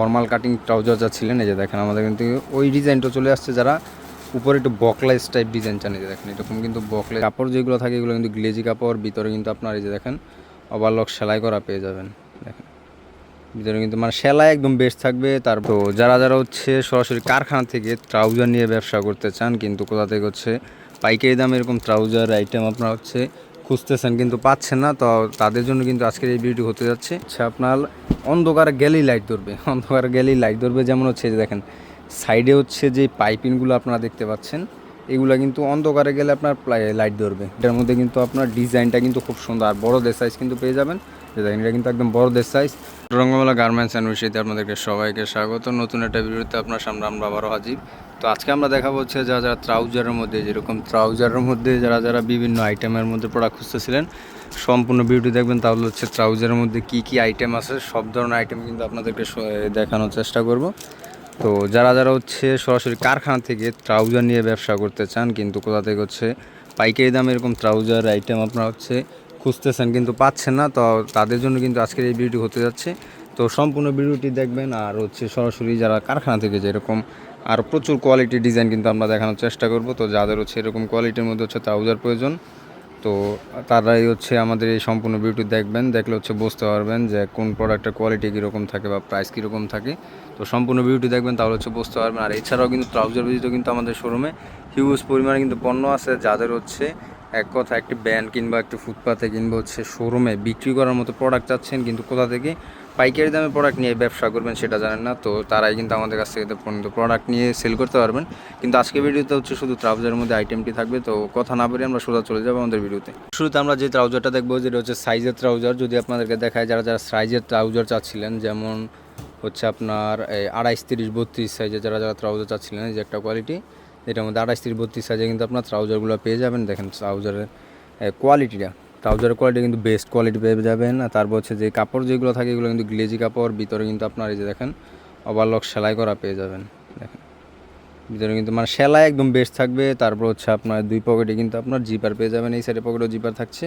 Formal cutting trouser যা ছিলেন, এই যে দেখেন আমাদের কিন্তু ওই ডিজাইনটা চলে আসছে যারা উপরে একটু বকলাইস টাইপ ডিজাইন চান, এই যে দেখেন এরকম কিন্তু বকলাই কাপড় যেগুলো থাকে এগুলো কিন্তু গ্লেজি কাপড়, ভিতরে কিন্তু আপনার এই যে দেখেন ওভারলক সেলাই করা পেয়ে যাবেন, দেখেন। ভিতরে কিন্তু মানে সেলাই একদম বেস্ট থাকবে, তারপর যারা যারা হচ্ছে সরাসরি কারখানা থেকে ট্রাউজার নিয়ে ব্যবসা করতে চান, কিন্তু কোথা থেকে হচ্ছে পাইকারি দামে এরকম ট্রাউজার আইটেম আপনার হচ্ছে খুঁজতেছেন কিন্তু পাচ্ছেন না, তো তাদের জন্য কিন্তু আজকের এই ভিডিও হতে যাচ্ছে। হচ্ছে আপনার অন্ধকারে গেলেই লাইট ধরবে, অন্ধকারে গেলেই লাইট ধরবে যেমন হচ্ছে যে দেখেন সাইডে হচ্ছে যে পাইপিংগুলো আপনারা দেখতে পাচ্ছেন, এগুলা কিন্তু অন্ধকারে গেলে আপনার লাইট ধরবে। এটার মধ্যে কিন্তু আপনার ডিজাইনটা কিন্তু খুব সুন্দর, আর বড়দের সাইজ কিন্তু পেয়ে যাবেন। এটা কিন্তু একদম বড়দের সাইজ রঙ্গমেলা গার্মেন্টস অ্যান্ড আপনাদেরকে সবাইকে স্বাগত। নতুন একটা ভিডিওতে আপনার সামনে আমরা আবারও হাজির। তো আজকে আমরা দেখাবো হচ্ছে যারা যারা ট্রাউজারের মধ্যে, যেরকম ট্রাউজারের মধ্যে যারা যারা বিভিন্ন আইটেমের মধ্যে প্রোডাক্ট খুঁজতেছিলেন, সম্পূর্ণ ভিডিও দেখবেন, তাহলে হচ্ছে ট্রাউজারের মধ্যে কি কি আইটেম আছে, সব ধরনের আইটেম কিন্তু আপনাদেরকে দেখানোর চেষ্টা করব। তো যারা যারা হচ্ছে সরাসরি কারখানা থেকে ট্রাউজার নিয়ে ব্যবসা করতে চান, কিন্তু কোথা থেকে হচ্ছে পাইকারি দাম এরকম ট্রাউজার আইটেম আপনারা হচ্ছে খুঁজতেছেন, কিন্তু পাচ্ছেন না, তো তাদের জন্য কিন্তু আজকের এই ভিডিও হতে যাচ্ছে। তো সম্পূর্ণ ভিডিওটি দেখবেন, আর হচ্ছে সরাসরি যারা কারখানা থেকে যেরকম আর প্রচুর কোয়ালিটি ডিজাইন কিন্তু আমরা দেখানোর চেষ্টা করব। তো যাদের হচ্ছে এরকম কোয়ালিটির মধ্যে হচ্ছে ট্রাউজার প্রয়োজন, তো তারাই হচ্ছে আমাদের এই সম্পূর্ণ ভিডিওটি দেখবেন, দেখলে হচ্ছে বুঝতে পারবেন যে কোন প্রোডাক্টের কোয়ালিটি কীরকম থাকে বা প্রাইস কীরকম থাকে। তো সম্পূর্ণ ভিডিওটি দেখবেন তাহলে হচ্ছে বুঝতে পারবেন। আর এছাড়াও কিন্তু ট্রাউজার ভিজিটও কিন্তু আমাদের শোরুমে হিউজ পরিমাণে কিন্তু পণ্য আছে। যাদের হচ্ছে এক কথা একটি ব্যান্ড কিংবা একটি ফুটপাতে কিংবা হচ্ছে শোরুমে বিক্রি করার মতো প্রোডাক্ট চাচ্ছেন, কিন্তু কোথা থেকে পাইকারি দামে প্রোডাক্ট নিয়ে ব্যবসা করবেন সেটা জানেন না, তো তারাই কিন্তু আমাদের কাছ থেকে প্রোডাক্ট নিয়ে সেল করতে পারবেন। কিন্তু আজকে ভিডিওতে হচ্ছে শুধু ট্রাউজারের মধ্যে আইটেমটি থাকবে, তো কথা না বলে আমরা সোজা চলে যাব আমাদের ভিডিওতে। শুরুতে আমরা যে ট্রাউজারটা দেখব, যেটা হচ্ছে সাইজের ট্রাউজার যদি আপনাদেরকে দেখায় যারা যারা সাইজের ট্রাউজার চাচ্ছিলেন, যেমন হচ্ছে আপনার আড়াইশ তিরিশ বত্রিশ সাইজে যারা যারা ট্রাউজার চাচ্ছিলেন, এই যে একটা কোয়ালিটি এটার মধ্যে আড়াইশ তিরিশ বত্রিশ সাইজে কিন্তু আপনার ট্রাউজারগুলো পেয়ে যাবেন। দেখেন ট্রাউজারের কোয়ালিটিটা ট্রাউজারের কোয়ালিটি কিন্তু বেস্ট কোয়ালিটি পেয়ে যাবেন। আর তারপর হচ্ছে যে কাপড় যেগুলো থাকে, এগুলো কিন্তু গ্লেজি কাপড়, ভিতরে কিন্তু আপনার এই যে দেখেন ওভারলক সেলাই করা পেয়ে যাবেন। দেখেন, ভিতরে কিন্তু মানে সেলাই একদম বেস্ট থাকবে। তারপর হচ্ছে আপনার দুই পকেটে কিন্তু আপনার জিপার পেয়ে যাবেন। এই সাইডের পকেটেও জিপার থাকছে।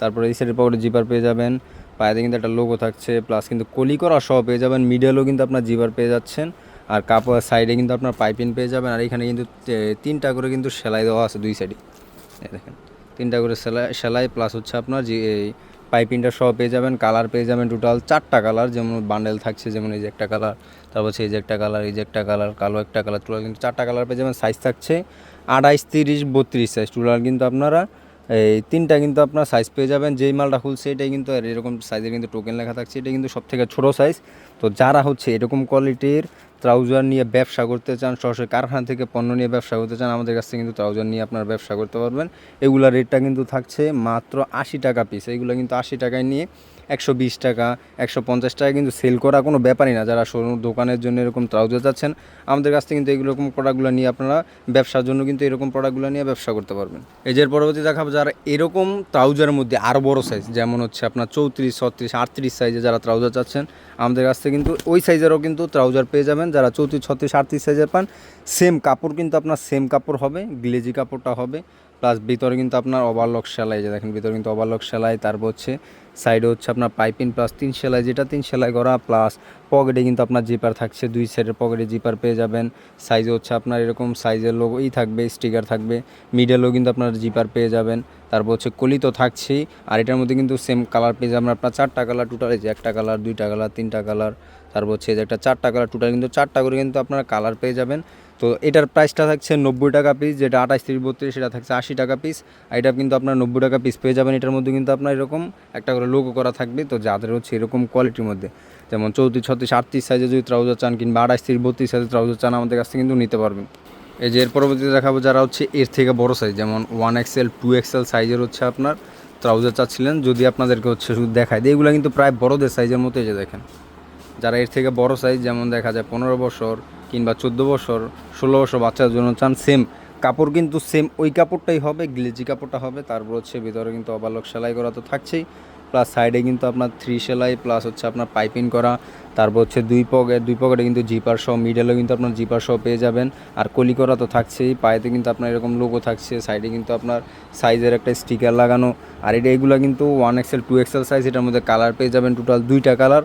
তারপরে এই সাইডের পকেটে জিপার পেয়ে যাবেন। পায়েতে কিন্তু একটা লোগো থাকছে। প্লাস কিন্তু কলি করা সহ পেয়ে যাবেন। মিডেলও কিন্তু আপনার জিপার পেয়ে যাচ্ছেন। আর কাপড় সাইডে কিন্তু আপনার পাইপিং পেয়ে যাবেন। আর এখানে কিন্তু তিনটা করে কিন্তু সেলাই দেওয়া আছে দুই সাইডে দেখেন। তিনটা করে সেলাই সেলাই প্লাস হচ্ছে আপনার যে এই পাইপিংটা সহ পেয়ে যাবেন কালার পেয়ে যাবেন টোটাল চারটা কালার যেমন বান্ডেল থাকছে, যেমন এই যে একটা কালার তারপর হচ্ছে এই যে একটা কালার এই যে একটা কালার কালো একটা কালার টোটাল কিন্তু চারটা কালার পেয়ে যাবেন সাইজ থাকছে আড়াইশ, তিরিশ, বত্রিশ সাইজ টোটাল কিন্তু আপনারা এই তিনটা কিন্তু আপনার সাইজ পেয়ে যাবেন, যেই মালটা খুলছে এটাই কিন্তু এরকম সাইজের কিন্তু টোকেন লেখা থাকছে এটা কিন্তু সব থেকে ছোটো সাইজ তো যারা হচ্ছে এরকম কোয়ালিটির ট্রাউজার নিয়ে ব্যবসা করতে চান, সরাসরি কারখানা থেকে পণ্য নিয়ে ব্যবসা করতে চান, আমাদের কাছ থেকে কিন্তু ট্রাউজার নিয়ে আপনার ব্যবসা করতে পারবেন। এগুলার রেটটা কিন্তু থাকছে মাত্র আশি টাকা পিস এইগুলো কিন্তু আশি টাকায় নিয়ে একশো বিশ টাকা, একশো পঞ্চাশ টাকা কিন্তু সেল করা কোনো ব্যাপারই না। যারা শোরুম দোকানের জন্য এরকম ট্রাউজার চাচ্ছেন, আমাদের কাছ থেকে কিন্তু এরকম প্রোডাক্টগুলো নিয়ে আপনারা ব্যবসার জন্য কিন্তু এরকম প্রোডাক্টগুলো নিয়ে ব্যবসা করতে পারবেন। এজের পরবর্তী দেখাবো, যারা এরকম ট্রাউজারের মধ্যে আরও বড় সাইজ যেমন হচ্ছে আপনার চৌত্রিশ, ছত্রিশ, আটত্রিশ সাইজে যারা ট্রাউজার চাচ্ছেন আমাদের কাছ থেকে কিন্তু ওই সাইজেরও কিন্তু ট্রাউজার পেয়ে যাবেন। যারা চৌত্রিশ, ছত্রিশ, আটত্রিশ সাইজের পান সেম কাপড় কিন্তু আপনার সেম কাপড় হবে গ্লেজি কাপড়টা হবে। প্লাস ভিতরে কিন্তু আপনার ওভারলক সেলাই যে দেখেন ভিতরে কিন্তু ওভারলক সেলাই, তারপর হচ্ছে সাইডে হচ্ছে আপনার পাইপিং প্লাস তিন সেলাই, যেটা তিন সেলাই করা প্লাস পকেটে কিন্তু আপনার জিপার থাকছে, দুই সাইডের পকেটে জিপার পেয়ে যাবেন। সাইজে হচ্ছে আপনার এরকম সাইজের লোগোই থাকবে স্টিকার থাকবে মিডেলও কিন্তু আপনার জিপার পেয়ে যাবেন। তারপর হচ্ছে কলি তো থাকছেই, আর এটার মধ্যে কিন্তু সেম কালার পেয়ে যাবেন আপনার চারটা কালার টোটাল এই যে একটা কালার দুইটা কালার তিনটা কালার তারপর হচ্ছে যে একটা চারটা কালার টোটাল কিন্তু চারটা করে কিন্তু আপনারা কালার পেয়ে যাবেন। তো এটার প্রাইসটা থাকছে নব্বই টাকা পিস যেটা আঠাশ তিরিশ বত্রিশ, সেটা থাকছে আশি টাকা পিস এটা কিন্তু আপনার নব্বই টাকা পিস পেয়ে যাবেন। এটার মধ্যে কিন্তু আপনার এরকম একটা করে লোগো করা থাকবে। তো যাদের হচ্ছে এরকম কোয়ালিটির মধ্যে, যেমন চৌত্রিশ, ছত্রিশ, আটত্রিশ সাইজে যদি ট্রাউজার চান কিংবা আঠাশ তিরিশ, বত্রিশ সাইজে ট্রাউজার চান, আমাদের কাছ থেকে কিন্তু নিতে পারবেন। এই যে এর পরবর্তীতে দেখাবো যারা হচ্ছে এর থেকে বড় সাইজ যেমন ওয়ান এক্সেল টু এক্সেল সাইজের হচ্ছে আপনার ট্রাউজার চাচ্ছিলেন। যদি আপনাদেরকে হচ্ছে শুধু দেখায় দিয়ে এগুলো কিন্তু প্রায় বড়দের সাইজের মতো এই যে দেখেন। যারা এর থেকে বড় সাইজ যেমন দেখা যায় পনেরো বছর কিংবা চোদ্দ বছর, ষোলো বছর বাচ্চার জন্য চান সেম কাপড় কিন্তু সেম ওই কাপড়টাই হবে, গ্লেজি কাপড়টা হবে, তারপর হচ্ছে ভিতরে কিন্তু অবালক সেলাই করা তো থাকছেই। প্লাস সাইডে কিন্তু আপনার থ্রি সেলাই প্লাস হচ্ছে আপনার পাইপিং করা, তারপর হচ্ছে দুই পকেট দুই পকেটে কিন্তু জিপার সহ মিডেলেও কিন্তু আপনার জিপার সহ পেয়ে যাবেন। আর কলি করা তো থাকছেই, পায়েতে কিন্তু আপনার এরকম লোগো থাকছে সাইডে কিন্তু আপনার সাইজের একটা স্টিকার লাগানো। আর এটা এগুলো কিন্তু one XL two XL size এটার মধ্যে কালার পেয়ে যাবেন টোটাল দুইটা কালার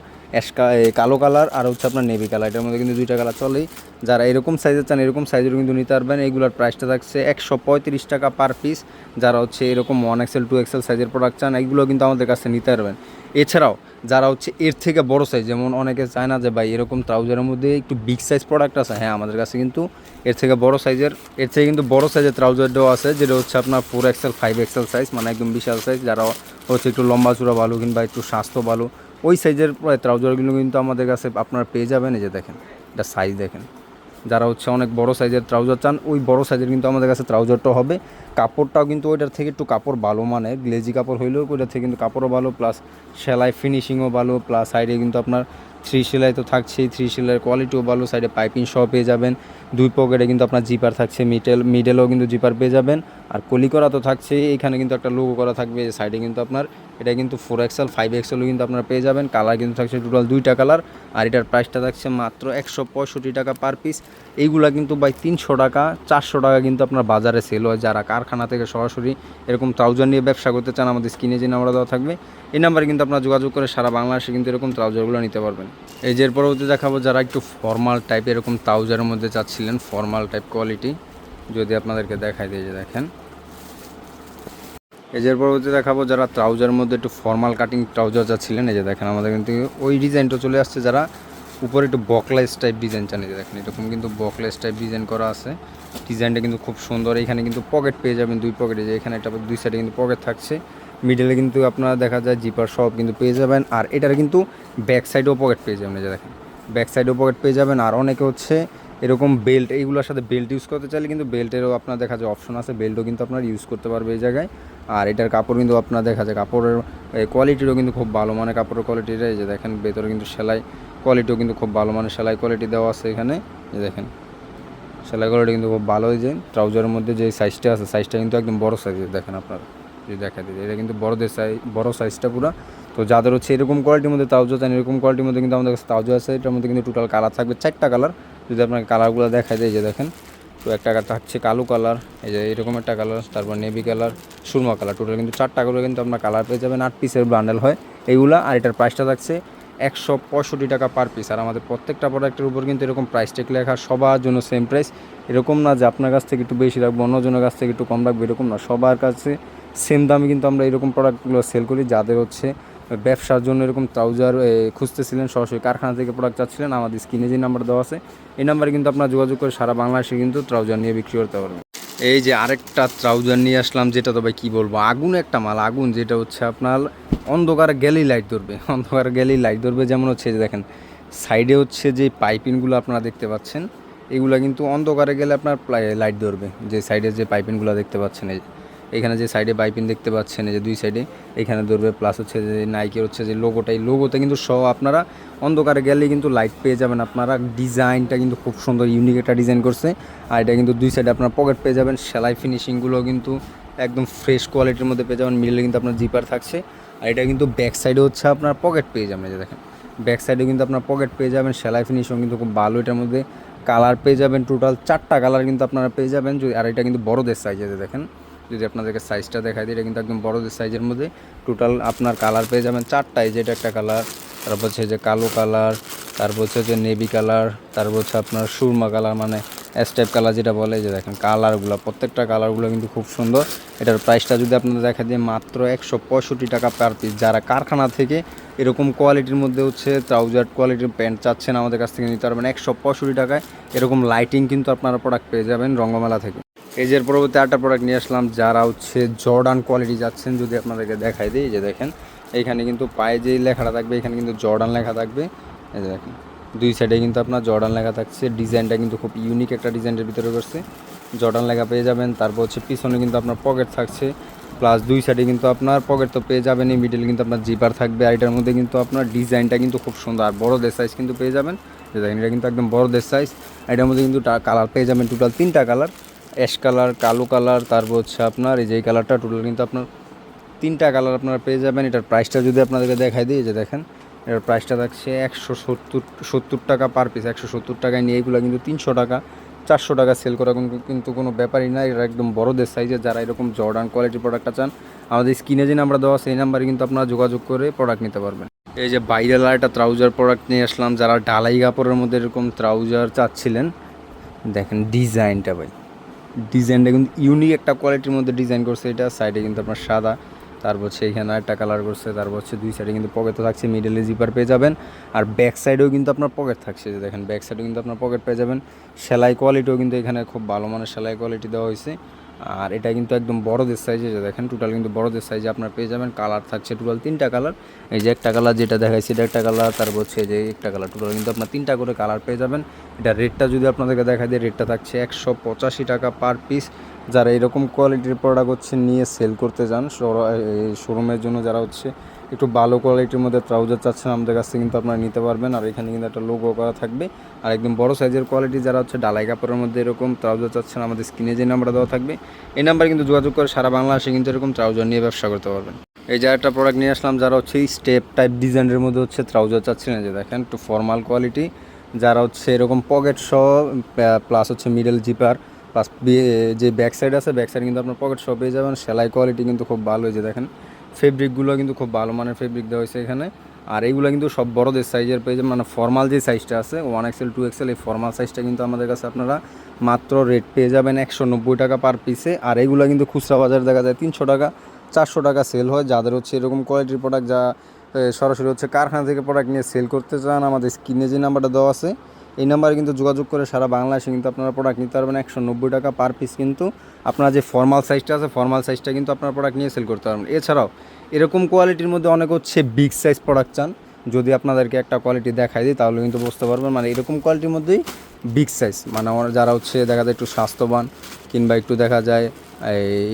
কালো কালার আর হচ্ছে আপনার নেভি কালার এটার মধ্যে কিন্তু দুইটা কালার চলেই। যারা এরকম সাইজের চান, এরকম সাইজেরও কিন্তু নিতে পারবেন। এইগুলোর প্রাইসটা থাকছে একশো পঁয়ত্রিশ টাকা পার পিস যারা হচ্ছে এরকম ওয়ান এক্সেল টু এক্সেল সাইজের প্রোডাক্ট চান এগুলো কিন্তু আমাদের কাছে নিতে পারবেন। এছাড়াও, যারা হচ্ছে এর থেকে বড় সাইজ যেমন অনেকে চায় না যে ভাই এরকম ট্রাউজারের মধ্যে একটু বিগ সাইজ প্রোডাক্ট আছে। হ্যাঁ আমাদের কাছে কিন্তু এর থেকে বড় সাইজের এর থেকে কিন্তু বড় সাইজের ট্রাউজারটাও আছে, যেটা হচ্ছে আপনার four XL five XL size মানে একদম বিশাল সাইজ যারা হচ্ছে একটু লম্বা চূড়া ভালো কিংবা একটু স্বাস্থ্য ভালো ওই সাইজের প্রায় ট্রাউজারগুলো কিন্তু আমাদের কাছে আপনার পেয়ে যাবেন। এই যে দেখেন, এটা সাইজ দেখেন। যারা হচ্ছে অনেক বড় সাইজের ট্রাউজার চান, ওই বড় সাইজের কিন্তু আমাদের কাছে ট্রাউজারটাও হবে। কাপড়টাও কিন্তু ওইটার থেকে একটু কাপড় ভালো মানে গ্লেজি কাপড় হইলেও ওইটার থেকে কিন্তু কাপড়ও ভালো প্লাস সেলাই ফিনিশিংও ভালো প্লাস সাইডে কিন্তু আপনার থ্রি সেলাই তো থাকছেই থ্রি সেলাইয়ের কোয়ালিটিও ভালো সাইডে পাইপিং সহ পেয়ে যাবেন। দুই পকেটে কিন্তু আপনার জিপার থাকছে মিডেল মিডেলও কিন্তু জিপার পেয়ে যাবেন। আর কলি করা তো থাকছেই এখানে কিন্তু একটা লোগো করা থাকবে সাইডে কিন্তু আপনার, এটা কিন্তু ফোর এক্সেল ফাইভ এক্সেলও কিন্তু আপনারা পেয়ে যাবেন। কালার কিন্তু থাকছে টোটাল দুইটা কালার আর এটার প্রাইসটা থাকছে মাত্র একশো পঁয়ষট্টি টাকা পার পিস এইগুলা কিন্তু বাই তিনশো টাকা, চারশো টাকা কিন্তু আপনার বাজারে সেল হয়। যারা কারখানা থেকে সরাসরি এরকম ট্রাউজার নিয়ে ব্যবসা করতে চান, আমাদের স্ক্রিনে যে নাম্বার দেওয়া থাকবে। এই নাম্বারে কিন্তু আপনারা যোগাযোগ করে সারা বাংলাদেশে কিন্তু এরকম ট্রাউজারগুলো নিতে পারবেন। এই যে পরবর্তী দেখাবো, যারা একটু ফর্মাল টাইপ এরকম ট্রাউজারের মধ্যে চাচ্ছিলেন ফর্মাল টাইপ কোয়ালিটি যদি আপনাদেরকে দেখাই দিয়ে যে দেখেন। এই যে পরবর্তী দেখাবো, যারা ট্রাউজারের মধ্যে একটু ফর্মাল কাটিং ট্রাউজার চাচ্ছিলেন, এই যে দেখেন আমাদের কিন্তু ওই ডিজাইনটা চলে আসছে, যারা উপরে একটু বকলেস টাইপ ডিজাইন চান, এই যে দেখেন, এরকম কিন্তু বকলেস টাইপ ডিজাইন করা আছে। ডিজাইনটা কিন্তু খুব সুন্দর, এখানে কিন্তু পকেট পেয়ে যাবেন দুই পকেটে যে এখানে একটা দুই সাইডে কিন্তু পকেট থাকছে। মিডলে কিন্তু আপনারা দেখা যায় জিপার সব কিন্তু পেয়ে যাবেন। আর এটার কিন্তু ব্যাক সাইডেও পকেট পেয়ে যাবেন যে দেখেন। ব্যাক সাইডেও পকেট পেয়ে যাবেন। আর অনেকে হচ্ছে এরকম বেল্ট এইগুলোর সাথে বেল্ট ইউজ করতে চাইলে কিন্তু বেল্টেরও আপনার দেখা যায় অপশন আছে। বেল্টও কিন্তু আপনার ইউজ করতে পারবে এই জায়গায়। আর এটার কাপড় কিন্তু আপনার দেখা যায় কাপড়ের কোয়ালিটিরও কিন্তু খুব ভালো মানে কাপড়ের কোয়ালিটিটা এই যে দেখেন, ভেতরে কিন্তু সেলাই কোয়ালিটিও কিন্তু খুব ভালো মানে সেলাই কোয়ালিটি দেওয়া আছে এখানে। যে দেখেন, সেলাই কোয়ালিটি কিন্তু খুব ভালো যে। ট্রাউজারের মধ্যে যে সাইজটা আছে সাইজটা কিন্তু একদম বড় সাইজের দেখেন আপনারা। যদি দেখা দিই এটা কিন্তু বড়দের সাইজ বড় সাইজটা পুরো। তো যাদের হচ্ছে এরকম কোয়ালিটির মধ্যে তাওজো চান এরকম কোয়ালিটির মধ্যে কিন্তু আমাদের কাছে তাউজো আছে, এটার মধ্যে কিন্তু টোটাল কালার থাকবে চারটা কালার যদি আপনাকে কালারগুলো দেখা দেয় যে দেখেন, তো একটা থাকছে কালো কালার এই যে এরকম একটা কালার তারপর নেভি কালার সুরমা কালার টোটাল কিন্তু চারটা করে কিন্তু আপনার কালার পেয়ে যাবেন। আট পিসের বান্ডেল হয় এইগুলা, আর এটার প্রাইসটা থাকছে একশো পঁয়ষট্টি টাকা পার পিস আর আমাদের প্রত্যেকটা প্রোডাক্টের উপর কিন্তু এরকম প্রাইস টেক লেখা, সবার জন্য সেম প্রাইস এরকম না যে আপনার কাছ থেকে একটু বেশি রাখব, অন্যজনের কাছ থেকে একটু কম রাখব, এরকম না। সবার কাছে সেম দামে কিন্তু আমরা এরকম প্রোডাক্টগুলো সেল করি যাদের হচ্ছে ব্যবসার জন্য এরকম ট্রাউজার খুঁজতেছিলেন, সরাসরি কারখানা থেকে প্রোডাক্ট চাচ্ছিলেন। আমাদের স্ক্রিনে যে নাম্বার দেওয়া আছে, এই নাম্বারে কিন্তু আপনারা যোগাযোগ করে সারা বাংলাদেশে কিন্তু ট্রাউজার নিয়ে বিক্রি করতে পারবেন। এই যে আরেকটা ট্রাউজার নিয়ে আসলাম, যেটা তো ভাই কী বলব, আগুন একটা মাল, আগুন যেটা হচ্ছে আপনার অন্ধকারে গেলেই লাইট ধরবে, অন্ধকার গেলেই লাইট ধরবে। যেমন হচ্ছে যে দেখেন সাইডে হচ্ছে যে পাইপিনগুলো আপনারা দেখতে পাচ্ছেন এগুলো কিন্তু অন্ধকারে গেলে আপনার লাইট ধরবে। যে সাইডে যে পাইপিনগুলো দেখতে পাচ্ছেন, এই এখানে যে সাইডে পাইপিং দেখতে পাচ্ছেন যে দুই সাইডে এখানে ধরবে প্লাস হচ্ছে যে নাইকের হচ্ছে যে লোগোটা এই লোগোতে কিন্তু সহ আপনারা অন্ধকারে গেলে কিন্তু লাইট পেয়ে যাবেন। আপনারা ডিজাইনটা কিন্তু খুব সুন্দর ইউনিক একটা ডিজাইন করছে। আর এটা কিন্তু দুই সাইডে আপনার পকেট পেয়ে যাবেন। সেলাই ফিনিশিংগুলো কিন্তু একদম ফ্রেশ কোয়ালিটির মধ্যে পেয়ে যাবেন। মিডলে কিন্তু আপনার জিপার থাকছে। আর এটা কিন্তু ব্যাক সাইডে হচ্ছে আপনার পকেট পেয়ে যাবেন। এই যে দেখেন ব্যাক সাইডে কিন্তু আপনার পকেট পেয়ে যাবেন। সেলাই ফিনিশিং কিন্তু খুব ভালো এটার মধ্যে। কালার পেয়ে যাবেন টোটাল চারটা কালার কিন্তু আপনারা পেয়ে যাবেন। যদি আর এটা কিন্তু বড়দের সাইজে দেখেন। যদি আপনাদেরকে সাইজটা দেখায় দিই, এটা কিন্তু একদম বড়দের সাইজের মধ্যে। টোটাল আপনার কালার পেয়ে যাবেন চারটা এই যে যেটা একটা কালার, তারপর হচ্ছে যে কালো কালার, তারপর হচ্ছে যে নেভি কালার, তারপর হচ্ছে আপনার সুরমা কালার মানে স্টেপ কালার যেটা বলে যে দেখেন, কালারগুলো, প্রত্যেকটা কালারগুলো কিন্তু খুব সুন্দর। এটার প্রাইসটা যদি আপনাদের দেখা দিয়ে মাত্র একশো পঁয়ষট্টি টাকা পার পিস যারা কারখানা থেকে এরকম কোয়ালিটির মধ্যে হচ্ছে ট্রাউজার কোয়ালিটির প্যান্ট চাচ্ছেন, আমাদের কাছ থেকে নিতে পারবেন একশো পঁয়ষট্টি টাকায়। এরকম লাইটিং কিন্তু আপনারা প্রোডাক্ট পেয়ে যাবেন রঙ্গমেলা থেকে। যে পরবর্তী আরেকটা প্রোডাক্ট নিয়ে আসলাম, যারা হচ্ছে জর্ডান কোয়ালিটি যাচ্ছেন, যদি আপনাদেরকে দেখাই দিই যে দেখেন, এইখানে কিন্তু পায়ে যেই লেখাটা থাকবে, এখানে কিন্তু জর্ডান লেখা থাকবে। এই যে দেখেন দুই সাইডে কিন্তু আপনার জর্ডান লেখা থাকছে। ডিজাইনটা কিন্তু খুব ইউনিক একটা ডিজাইনের ভিতরে করছে জর্ডান লেখা পেয়ে যাবেন, তারপর হচ্ছে পিছনে কিন্তু আপনার পকেট থাকছে। প্লাস দুই সাইডে কিন্তু আপনার পকেট তো পেয়ে যাবেনই মিডিল কিন্তু আপনার জিপার থাকবে। আর এটার মধ্যে কিন্তু আপনার ডিজাইনটা কিন্তু খুব সুন্দর। আর বড়দের সাইজ কিন্তু পেয়ে যাবেন। দেখেন, এটা কিন্তু একদম বড়দের সাইজ এটার মধ্যে কিন্তু কালার পেয়ে যাবেন টোটাল তিনটা কালার অ্যাশ কালার কালো কালার তারপর হচ্ছে আপনার এই যে কালারটা টোটাল কিন্তু আপনার তিনটা কালার আপনারা পেয়ে যাবেন। এটার প্রাইসটা যদি আপনাদেরকে দেখাই দিই যে দেখেন এটার প্রাইসটা থাকছে একশো সত্তর সত্তর টাকা পার পিস একশো সত্তর টাকায় নিয়ে এগুলো কিন্তু তিনশো টাকা, চারশো টাকা সেল করা কিন্তু- কিন্তু কোনো ব্যাপারই না এটা একদম বড়দের সাইজে যারা এরকম জর্ডান কোয়ালিটির প্রোডাক্টটা চান, আমাদের স্ক্রিনে যে নাম্বার দেওয়া সেই নাম্বারে কিন্তু আপনারা যোগাযোগ করে প্রোডাক্ট নিতে পারবেন। এই যে বাইরের একটা ট্রাউজার প্রোডাক্ট নিয়ে আসলাম, যারা ডালাই কাপড়ের মধ্যে এরকম ট্রাউজার চাচ্ছিলেন, দেখেন ডিজাইনটা ভাই। ডিজাইনটা কিন্তু ইউনিক একটা কোয়ালিটির মধ্যে ডিজাইন করছে, এটা সাইডে কিন্তু আপনার সাদা। তারপর হচ্ছে এখানে একটা কালার করছে তারপর হচ্ছে দুই সাইডে কিন্তু পকেট থাকছে মিডলে জিপার পেয়ে যাবেন। আর ব্যাক সাইডেও কিন্তু আপনার পকেট থাকছে যে দেখেন ব্যাক সাইডেও কিন্তু আপনার পকেট পেয়ে যাবেন। সেলাই কোয়ালিটিও কিন্তু এখানে খুব ভালো মানের সেলাই কোয়ালিটি দেওয়া হয়েছে। আর এটা কিন্তু একদম বড়দের সাইজে যে দেখেন টোটাল কিন্তু বড়দের সাইজে আপনার পেয়ে যাবেন। কালার থাকছে টোটাল তিনটা কালার এই যে একটা কালার যেটা দেখাইছে, এটা একটা কালার তার বলছে যে একটা কালার টোটাল কিন্তু আপনার তিনটা করে কালার পেয়ে যাবেন। এটা রেটটা যদি আপনাদেরকে দেখা দিই রেটটা থাকছে একশো পঁচাশি টাকা পার পিস যারা এরকম কোয়ালিটির প্রোডাক্ট হচ্ছে নিয়ে সেল করতে যান শোরুমের জন্য যারা হচ্ছে একটু ভালো কোয়ালিটির মধ্যে ট্রাউজার চাচ্ছেন আমাদের কাছ থেকে কিন্তু আপনারা নিতে পারবেন। আর এখানে কিন্তু একটা লোগো করা থাকবে। আর একদম বড় সাইজের কোয়ালিটি যারা হচ্ছে ডালাই কাপড়ের মধ্যে এরকম ট্রাউজার চাচ্ছেন, আমাদের স্ক্রিনে যে নাম্বারটা দেওয়া থাকবে, এই নাম্বার কিন্তু যোগাযোগ করে সারা বাংলাদেশে কিন্তু এরকম ট্রাউজার নিয়ে ব্যবসা করতে পারবেন। এই যে একটা প্রোডাক্ট নিয়ে আসলাম, যারা হচ্ছে স্টেপ টাইপ ডিজাইনের মধ্যে হচ্ছে ট্রাউজার চাচ্ছেন যে দেখেন একটু ফর্মাল কোয়ালিটি যারা হচ্ছে এরকম পকেট সহ প্লাস হচ্ছে মিডল জিপার প্লাস যে ব্যাক সাইড আছে ব্যাক সাইড কিন্তু আপনার পকেট সহ পেয়ে যাবেন। সেলাই কোয়ালিটি কিন্তু খুব ভালো হয়েছে দেখেন। ফেব্রিকগুলো কিন্তু খুব ভালো মানের ফেব্রিক দেওয়া হয়েছে এখানে। আর এইগুলো কিন্তু সব বড়দের সাইজের পেয়ে যাবেন মানে ফর্মাল যে সাইজটা আছে ওয়ান এক্সেল টু এক্সেল এই ফর্মাল সাইজটা কিন্তু আমাদের কাছে আপনারা মাত্র রেট পেয়ে যাবেন একশো নব্বই টাকা পার পিসে আর এইগুলো কিন্তু খুচরা বাজারে দেখা যায় তিনশো টাকা, চারশো টাকা সেল হয়। যাদের হচ্ছে এরকম কোয়ালিটির প্রোডাক্ট যা সরাসরি হচ্ছে কারখানা থেকে প্রোডাক্ট নিয়ে সেল করতে চান, আমাদের স্ক্রিনে যে নাম্বারটা দেওয়া আছে এই নাম্বারে কিন্তু যোগাযোগ করে সারা বাংলাদেশে কিন্তু আপনারা প্রোডাক্ট নিতে পারবেন একশো নব্বই টাকা পার পিস কিন্তু। আপনার যে ফর্মাল সাইজটা আছে ফর্মাল সাইজটা কিন্তু আপনার প্রোডাক্ট নিয়ে সেল করতে পারবেন। এছাড়াও, এরকম কোয়ালিটির মধ্যে অনেক হচ্ছে বিগ সাইজ প্রোডাক্ট চান। যদি আপনাদেরকে একটা কোয়ালিটি দেখাই দিই, তাহলে কিন্তু বুঝতে পারবেন। মানে এরকম কোয়ালিটির মধ্যেই বিগ সাইজ মানে আমার যারা হচ্ছে, দেখা যায় একটু স্বাস্থ্যবান, কিংবা একটু দেখা যায়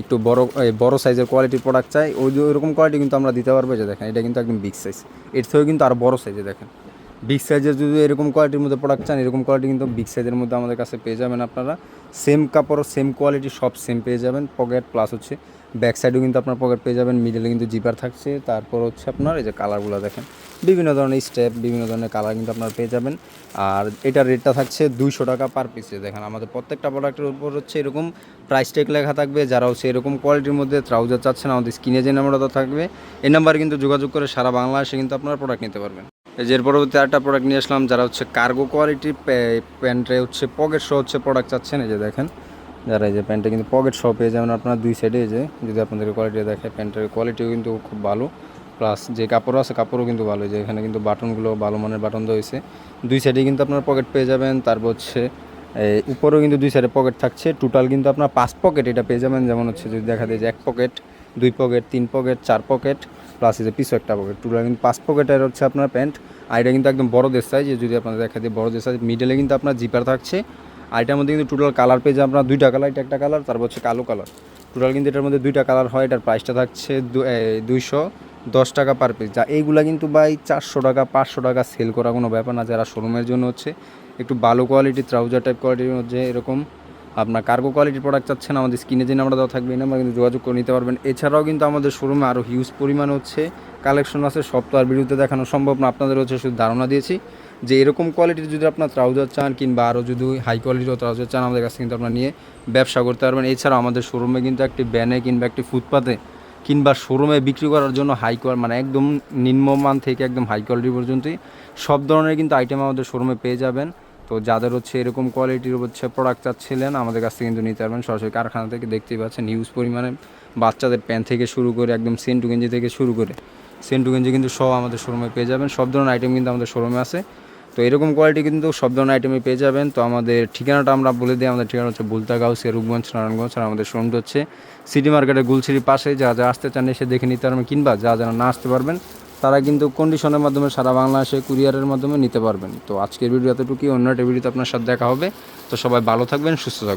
একটু বড় বড় সাইজের কোয়ালিটির প্রোডাক্ট চাই, ওই ওইরকম কোয়ালিটি কিন্তু আমরা দিতে পারব। যে দেখেন, এটা কিন্তু একদম বিগ সাইজ এর থেকেও কিন্তু আরও বড় সাইজে দেখেন। বিগ সাইজের যদি এরকম কোয়ালিটির মধ্যে প্রোডাক্ট চান, এরকম কোয়ালিটি কিন্তু বিগ সাইজের মধ্যে আমাদের কাছে পেয়ে যাবেন আপনারা। সেম কাপড় সেম কোয়ালিটি সব সেম পেয়ে যাবেন। পকেট প্লাস হচ্ছে ব্যাক সাইডেও কিন্তু আপনার পকেট পেয়ে যাবেন। মিডলে কিন্তু জিপার থাকছে। তারপর হচ্ছে আপনার এই যে কালারগুলো দেখেন। বিভিন্ন ধরনের স্টেপ বিভিন্ন ধরনের কালার কিন্তু আপনারা পেয়ে যাবেন। আর এটার রেটটা থাকছে দুইশো টাকা পার পিসে দেখেন, আমাদের প্রত্যেকটা প্রোডাক্টের উপর হচ্ছে এরকম প্রাইস ট্যাগ লেখা থাকবে। যারা হচ্ছে এরকম কোয়ালিটির মধ্যে ট্রাউজার চাচ্ছেন, আমাদের স্ক্রিনে যে নাম্বারটা থাকবে, এই নাম্বারে কিন্তু যোগাযোগ করে সারা বাংলাদেশে কিন্তু আপনারা প্রোডাক্ট নিতে পারবেন। এর পরবর্তী একটা প্রোডাক্ট নিয়ে আসলাম, যারা হচ্ছে কার্গো কোয়ালিটির প্যান্টে হচ্ছে পকেট সহ হচ্ছে প্রোডাক্ট চাচ্ছেন, এই যে দেখেন, যারা এই যে প্যান্টে কিন্তু পকেট সহ পেয়ে যাবেন আপনার দুই সাইডে এই যে যদি আপনাদের কোয়ালিটি দেখে প্যান্টের কোয়ালিটিও কিন্তু খুব ভালো প্লাস যে কাপড় আছে, কাপড়ও কিন্তু ভালো যে এখানে কিন্তু বাটনগুলো ভালো মানের বাটন হয়েছে দুই সাইডে কিন্তু আপনার পকেট পেয়ে যাবেন, তারপর হচ্ছে উপরেও কিন্তু দুই সাইডে পকেট থাকছে টোটাল কিন্তু আপনার পাঁচ পকেট এটা পেয়ে যাবেন, যেমন হচ্ছে যদি দেখা যায় যে এক পকেট দুই পকেট তিন পকেট চার পকেট প্লাস এই যে পিছু একটা পকেট টোটাল কিন্তু পাঁচ পকেটের হচ্ছে আপনার প্যান্ট আর এটা কিন্তু একদম বড় বড়দের সাইজ যদি আপনাদের দেখা দিই বড়দের সাইজ মিডলে কিন্তু আপনার জিপার থাকছে। আর এটার মধ্যে কিন্তু টোটাল কালার পেয়ে আপনার দুইটা কালার এটা একটা কালার তারপর হচ্ছে কালো কালার টোটাল কিন্তু এটার মধ্যে দুইটা কালার হয়। এটার প্রাইসটা থাকছে দুইশো দশ টাকা পার পিস যা এইগুলা কিন্তু বাই চারশো টাকা, পাঁচশো টাকা সেল করা কোনো ব্যাপার না। যারা শোরুমের জন্য হচ্ছে, একটু ভালো কোয়ালিটি ট্রাউজার টাইপ কোয়ালিটির মধ্যে এরকম আপনার কার্গো কোয়ালিটির প্রোডাক্ট চাচ্ছেন, আমাদের স্ক্রিনে যে নাম্বার দেওয়া থাকবে, এই নাম্বার কিন্তু যোগাযোগ করে নিতে পারবেন। এছাড়াও কিন্তু আমাদের শোরুমে আরও হিউজ পরিমাণ হচ্ছে কালেকশন আছে, সব তো আর দেখানো সম্ভব না। আপনাদের হচ্ছে শুধু ধারণা দিয়েছি যে এরকম কোয়ালিটির যদি আপনার ট্রাউজার চান কিংবা আরও যদি হাই কোয়ালিটির ট্রাউজার চান, আমাদের কাছে কিন্তু আপনার নিয়ে ব্যবসা করতে পারবেন। এছাড়াও আমাদের শোরুমে কিন্তু একটি ব্যানে কিংবা একটি ফুটপাতে কিংবা শোরুমে বিক্রি করার জন্য হাই কোয়াল মানে একদম নিম্নমান থেকে একদম হাই কোয়ালিটি পর্যন্তই সব ধরনের কিন্তু আইটেম আমাদের শোরুমে পেয়ে যাবেন। তো যাদের হচ্ছে এরকম কোয়ালিটির হচ্ছে প্রোডাক্ট চাচ্ছিলেন, আমাদের কাছ থেকে কিন্তু নিতে পারবেন। সরাসরি কারখানা থেকে দেখতেই পাচ্ছেন হিউজ পরিমাণে বাচ্চাদের প্যান্ট থেকে শুরু করে, একদম সেন্টু গেঞ্জি থেকে শুরু করে। সেন্টু গেঞ্জি কিন্তু সব আমাদের শোরুমে পেয়ে যাবেন। সব ধরনের আইটেম কিন্তু আমাদের শোরুমে আছে। তো এরকম কোয়ালিটি কিন্তু সব ধরনের আইটেমে পেয়ে যাবেন। তো আমাদের ঠিকানাটা আমরা বলে দিই। আমাদের ঠিকানা হচ্ছে বুলতাগাঁও রূপগঞ্জ, নারায়ণগঞ্জ। আর আমাদের শোরুমটা হচ্ছে সিটি মার্কেটের গুলছিরির পাশে। যা যা আসতে চান, এসে দেখে নিতে পারবেন কিংবা যা যারা না আসতে পারবেন তারা কিন্তু কন্ডিশনের মাধ্যমে সারা বাংলাদেশে কুরিয়ারের মাধ্যমে নিতে পারবেন। তো আজকের ভিডিও এতটুকুই। অন্য একটা ভিডিওতে আপনার সাথে দেখা হবে। তো সবাই ভালো থাকবেন, সুস্থ থাকবেন।